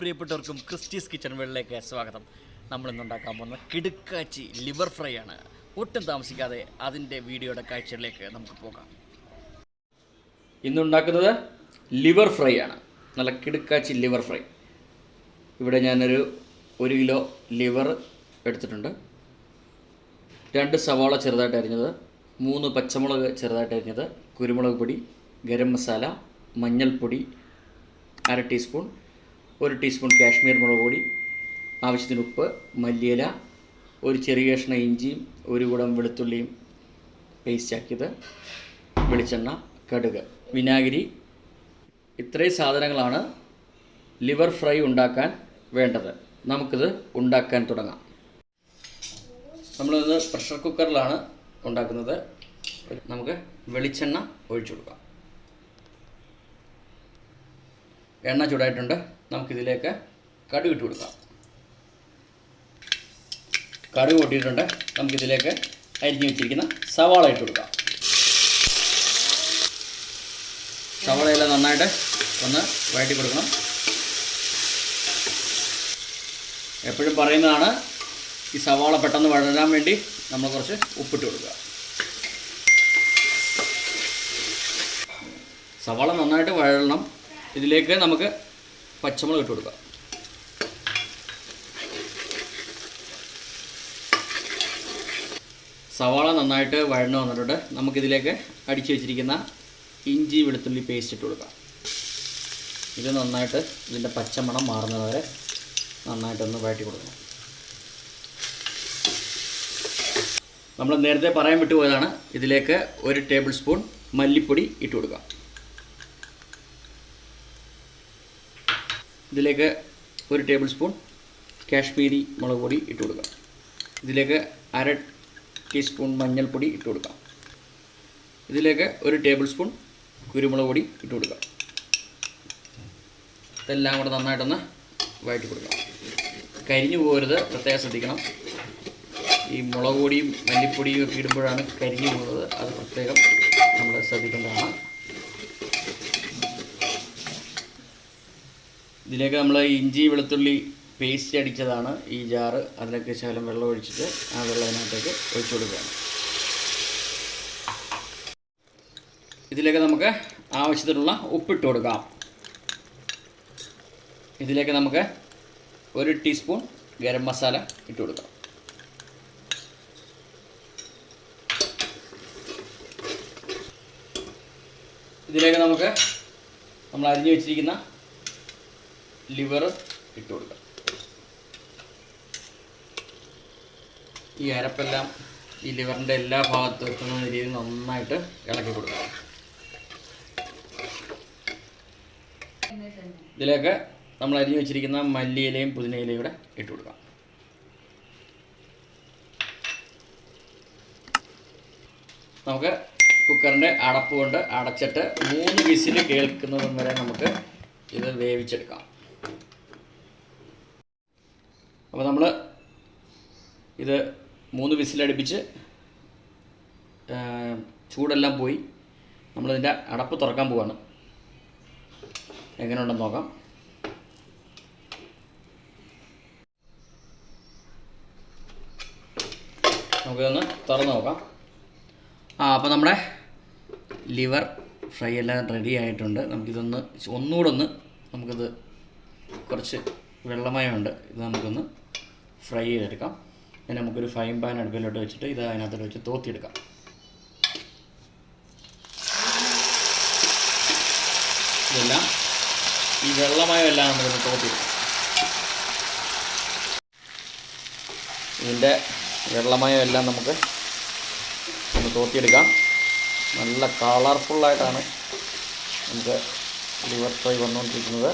പ്രിയപ്പെട്ടവർക്കും Christy's kitchen വേൾഡിലേക്ക് സ്വാഗതം. നമ്മൾ ഇന്ന് ഉണ്ടാക്കാൻ പോകുന്ന കിടുക്കാച്ചി ലിവർ ഫ്രൈ ആണ്. ഒട്ടും താമസിക്കാതെ അതിന്റെ വീഡിയോയുടെ കാഴ്ചകളിലേക്ക് നമുക്ക് പോകാം. ഇന്നുണ്ടാക്കുന്നത് ലിവർ ഫ്രൈ ആണ്. നല്ല കിടുക്കാച്ചി ലിവർ ഫ്രൈ. ഇവിടെ ഞാനൊരു ഒരു കിലോ ലിവർ എടുത്തിട്ടുണ്ട്. രണ്ട് സവാള ചെറുതായിട്ട് അരിഞ്ഞത് മൂന്ന് പച്ചമുളക് ചെറുതായിട്ട് അരിഞ്ഞത് കുരുമുളക് പൊടി ഗരം മസാല മഞ്ഞൾപ്പൊടി അര ടീസ്പൂൺ ഒരു ടീസ്പൂൺ കാശ്മീർ മുളക് പൊടി ആവശ്യത്തിന് ഉപ്പ് മല്ലിയില ഒരു ചെറിയ കഷ്ണം ഇഞ്ചിയും ഒരു കുടം വെളുത്തുള്ളിയും പേസ്റ്റ് ആക്കിയത് വെളിച്ചെണ്ണ കടുക് വിനാഗിരി. ഇത്രയും സാധനങ്ങളാണ് ലിവർ ഫ്രൈ ഉണ്ടാക്കാൻ വേണ്ടത്. നമുക്കിത് ഉണ്ടാക്കാൻ തുടങ്ങാം. നമ്മളിത് പ്രഷർ കുക്കറിലാണ് ഉണ്ടാക്കുന്നത്. നമുക്ക് വെളിച്ചെണ്ണ ഒഴിച്ചു കൊടുക്കാം. എണ്ണ ചൂടായിട്ടുണ്ട്. നമുക്കിതിലേക്ക് കടുക് ഇട്ട് കൊടുക്കാം. കടുക് പൊട്ടിയിട്ടുണ്ട്. നമുക്കിതിലേക്ക് അരിഞ്ഞു വെച്ചിരിക്കുന്ന സവാള ഇട്ട് കൊടുക്കാം. സവാളയെല്ലാം നന്നായിട്ട് ഒന്ന് വഴറ്റി കൊടുക്കണം. എപ്പോഴും പറയുന്നതാണ് ഈ സവാള പെട്ടെന്ന് വഴരാൻ വേണ്ടി നമ്മൾ കുറച്ച് ഉപ്പിട്ട് കൊടുക്കുക. സവാള നന്നായിട്ട് വഴരണം ഇതിലേക്ക് നമുക്ക് പച്ചമുളക് ഇട്ട് കൊടുക്കാം. സവാള നന്നായിട്ട് വഴന്ന് വന്നിട്ടുണ്ട്. നമുക്കിതിലേക്ക് അടിച്ചു വെച്ചിരിക്കുന്ന ഇഞ്ചി വെളുത്തുള്ളി പേസ്റ്റ് ഇട്ട് കൊടുക്കാം. ഇത് നന്നായിട്ട് ഇതിന്റെ പച്ചമണം മാറുന്നത് വരെ നന്നായിട്ടൊന്ന് വഴറ്റി കൊടുക്കണം. നമ്മൾ നേരത്തെ പറയാൻ വിട്ടുപോയതാണ്. ഇതിലേക്ക് ഒരു ടേബിൾ സ്പൂൺ മല്ലിപ്പൊടി ഇട്ട് കൊടുക്കാം. ഇതിലേക്ക് ഒരു ടേബിൾ സ്പൂൺ കാശ്മീരി മുളക് പൊടി ഇട്ട് കൊടുക്കാം. ഇതിലേക്ക് അര ടീസ്പൂൺ മഞ്ഞൾപ്പൊടി ഇട്ട് കൊടുക്കാം. ഇതിലേക്ക് ഒരു ടേബിൾ സ്പൂൺ കുരുമുളക് പൊടി ഇട്ട് കൊടുക്കാം. ഇതെല്ലാം കൂടെ നന്നായിട്ടൊന്ന് വഴറ്റി കൊടുക്കാം. കരിഞ്ഞു പോകരുത് പ്രത്യേകം ശ്രദ്ധിക്കണം. ഈ മുളക് പൊടിയും മല്ലിപ്പൊടിയും ഒക്കെ ഇടുമ്പോഴാണ് കരിഞ്ഞു പോകുന്നത്. അത് പ്രത്യേകം നമ്മൾ ശ്രദ്ധിക്കേണ്ടതാണ്. ഇതിലേക്ക് നമ്മൾ ഇഞ്ചി വെളുത്തുള്ളി പേസ്റ്റ് അടിച്ചതാണ് ഈ ജാറ്. അതിലേക്ക് ശകലം വെള്ളം ഒഴിച്ചിട്ട് ആ വെള്ളം അതിനകത്തേക്ക് ഒഴിച്ചു കൊടുക്കുകയാണ്. ഇതിലേക്ക് നമുക്ക് ആവശ്യത്തിനുള്ള ഉപ്പിട്ട് കൊടുക്കാം. ഇതിലേക്ക് നമുക്ക് ഒരു ടീസ്പൂൺ ഗരം മസാല ഇട്ട് കൊടുക്കാം. ഇതിലേക്ക് നമുക്ക് നമ്മൾ അരിഞ്ഞു വെച്ചിരിക്കുന്ന ലിവർ ഇട്ട് കൊടുക്കുക ഈ അരപ്പെല്ലാം ഈ ലിവറിന്റെ എല്ലാ ഭാഗത്തും എത്തുന്ന രീതിയിൽ നന്നായിട്ട് ഇളക്കി കൊടുക്കുക ഇതിലേക്ക് നമ്മൾ അരിഞ്ഞു വെച്ചിരിക്കുന്ന മല്ലിയിലയും പുതിനയിലയും കൂടെ ഇട്ട് കൊടുക്കാം. നമുക്ക് കുക്കറിന്റെ അടപ്പ് കൊണ്ട് അടച്ചിട്ട് മൂന്ന് വിസിൽ കേൾക്കുന്നതും വരെ നമുക്ക് ഇത് വേവിച്ചെടുക്കാം. അപ്പോൾ നമ്മൾ ഇത് മൂന്ന് വിസിലടുപ്പിച്ച് ചൂടെല്ലാം പോയി. നമ്മളിതിന്റെ അടപ്പ് തുറക്കാൻ പോവാണ്. എങ്ങനെയുണ്ടെന്ന് നോക്കാം. നമുക്കിതൊന്ന് തുറന്ന് നോക്കാം. ആ അപ്പോൾ നമ്മുടെ ലിവർ ഫ്രൈ എല്ലാം റെഡി ആയിട്ടുണ്ട്. നമുക്കിതൊന്ന് ഒന്നുകൂടെ ഒന്ന് നമുക്കിത് കുറച്ച് വെള്ളമയമുണ്ട്. ഇത് നമുക്കൊന്ന് ഫ്രൈ ചെയ്തെടുക്കാം. പിന്നെ നമുക്കൊരു ഫൈൻ പാൻ അടുപ്പിലോട്ട് വെച്ചിട്ട് ഇത് അതിനകത്തോട്ട് വെച്ച് തോത്തിയെടുക്കാം. ഇതെല്ലാം ഈ വെള്ളമായ എല്ലാം നമുക്കൊന്ന് തോത്തിയെടുക്കാം ഇതിന്റെ വെള്ളമായ എല്ലാം നമുക്ക് ഒന്ന് തോത്തിയെടുക്കാം. നല്ല കളർഫുള്ളായിട്ടാണ് നമുക്ക് ലിവർ ഫ്രൈ വന്നുകൊണ്ടിരിക്കുന്നത്.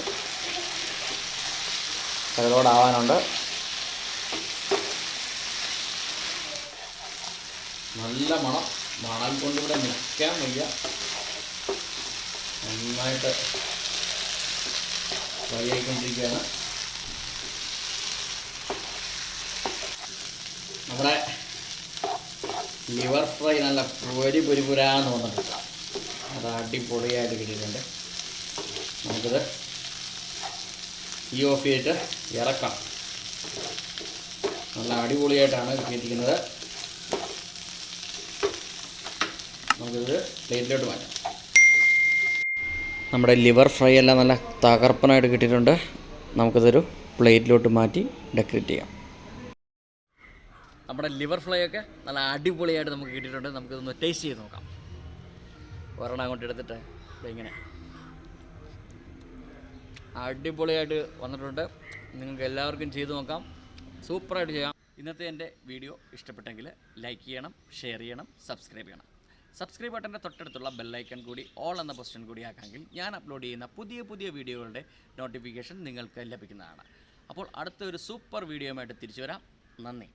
അതിലോടാവാനുണ്ട് നല്ല മണം. മണം കൊണ്ടിവിടെ നിൽക്കാൻ വയ്യ. നന്നായിട്ട് ഫ്രൈ ആയിക്കൊണ്ടിരിക്കുകയാണ് നമ്മുടെ ലിവർ ഫ്രൈ നല്ല പൊരി പൊരിപുരാന്ന് വന്നിട്ടുണ്ട്. അത് അടിപൊളിയായിട്ട് കിട്ടിയിട്ടുണ്ട്. നമുക്കിത് ഈ ഓഫ് ചെയ്തിട്ട് ഇറക്കാം. നല്ല അടിപൊളിയായിട്ടാണ് കിട്ടിയിരിക്കുന്നത്. നമുക്കിത് പ്ലേറ്റിലോട്ട് മാറ്റാം. നമ്മുടെ ലിവർ ഫ്രൈ എല്ലാം നല്ല തകർപ്പനായിട്ട് കിട്ടിയിട്ടുണ്ട്. നമുക്കിതൊരു പ്ലേറ്റിലോട്ട് മാറ്റി ഡെക്കറേറ്റ് ചെയ്യാം. നമ്മുടെ ലിവർ ഫ്രൈ ഒക്കെ നല്ല അടിപൊളിയായിട്ട് നമുക്ക് കിട്ടിയിട്ടുണ്ട്. നമുക്കിതൊന്ന് ടേസ്റ്റ് ചെയ്ത് നോക്കാം. ഒരെണ്ണം അങ്ങോട്ട് എടുത്തിട്ട് ഇങ്ങനെ. അടിപൊളിയായിട്ട് വന്നിട്ടുണ്ട്. നിങ്ങൾക്ക് എല്ലാവർക്കും ചെയ്തു നോക്കാം. സൂപ്പറായിട്ട് ചെയ്യാം. ഇന്നത്തെ എന്റെ വീഡിയോ ഇഷ്ടപ്പെട്ടെങ്കിൽ ലൈക്ക് ചെയ്യണം ഷെയർ ചെയ്യണം സബ്സ്ക്രൈബ് ചെയ്യണം. സബ്സ്ക്രൈബ് ബട്ടന്റെ തൊട്ടടുത്തുള്ള ബെല്ലൈക്കൺ കൂടി ഓൾ എന്ന പൊസിഷൻ കൂടി ആക്കാമെങ്കിൽ ഞാൻ അപ്ലോഡ് ചെയ്യുന്ന പുതിയ പുതിയ വീഡിയോകളുടെ നോട്ടിഫിക്കേഷൻ നിങ്ങൾക്ക് ലഭിക്കുന്നതാണ്. അപ്പോൾ അടുത്ത ഒരു സൂപ്പർ വീഡിയോയുമായിട്ട് തിരിച്ചു വരാം. നന്ദി.